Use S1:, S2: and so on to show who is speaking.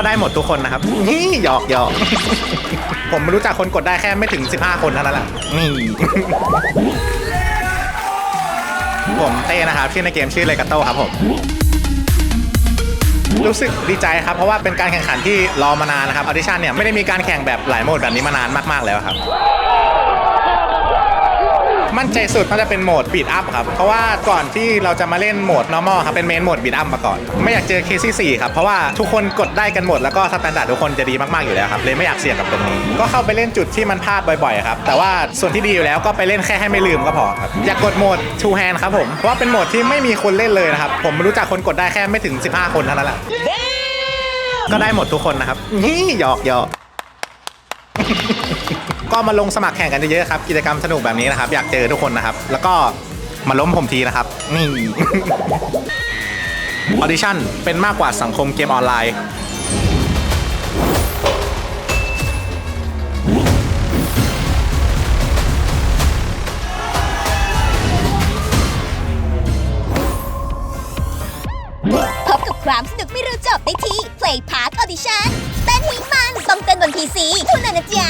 S1: ก็ได้หมดทุกคนนะครับนี่หยอกหยอกผมรู้จักคนกดได้แค่ไม่ถึง 15 คนเท่านั้นแหละนี่ผมเต้นะครับชื่อในเกมชื่อเลกาโต้ครับผมรู้สึกดีใจครับ เพราะว่าเป็นการแข่งขันที่รอมานานนะครับออดิชั่นเนี่ยไม่ได้มีการแข่งแบบหลายโหมดแบบนี้มานานมากๆแล้วครับ มั่นใจสุดน่าจะเป็นโหมดบีดอัพครับ เพราะว่าก่อนที่เราจะมาเล่นโหมด normal ครับ เป็นเมนโหมดบีดอัพมาก่อน ไม่อยากเจอเคสที่4ครับ เพราะว่าทุกคนกดได้กันหมด แล้วก็สแตนดาร์ดทุกคนจะดีมากๆอยู่แล้วครับ เลยไม่อยากเสี่ยงกับตรงนี้ ก็เข้าไปเล่นจุดที่มันพลาดบ่อยๆครับ แต่ว่าส่วนที่ดีอยู่แล้วก็ไปเล่นแค่ให้ไม่ลืมก็พอครับ อยากกดโหมด two hand ครับผม เพราะว่าเป็นโหมดที่ไม่มีคนเล่นเลยนะครับ ผมรู้จักคนกดได้แค่ไม่ถึง 15 คนเท่านั้นแหละ ก็ได้หมดทุกคนนะครับนี่หยอกหยอก ก็มาลงสมัครแข่งกันเยอะๆครับกิจกรรมสนุกแบบนี้นะครับ อยากเจอทุกคนนะครับ แล้วก็มาล้มผมทีนะครับ นี่ ออดิชั่นเป็นมากกว่าสังคมเกมออนไลน์
S2: พบกับความสนุกไม่รู้จบได้ที่ Play Park Audition เต้นให้มันต้องเต้นบน PC เท่านั้นนะจ๊ะ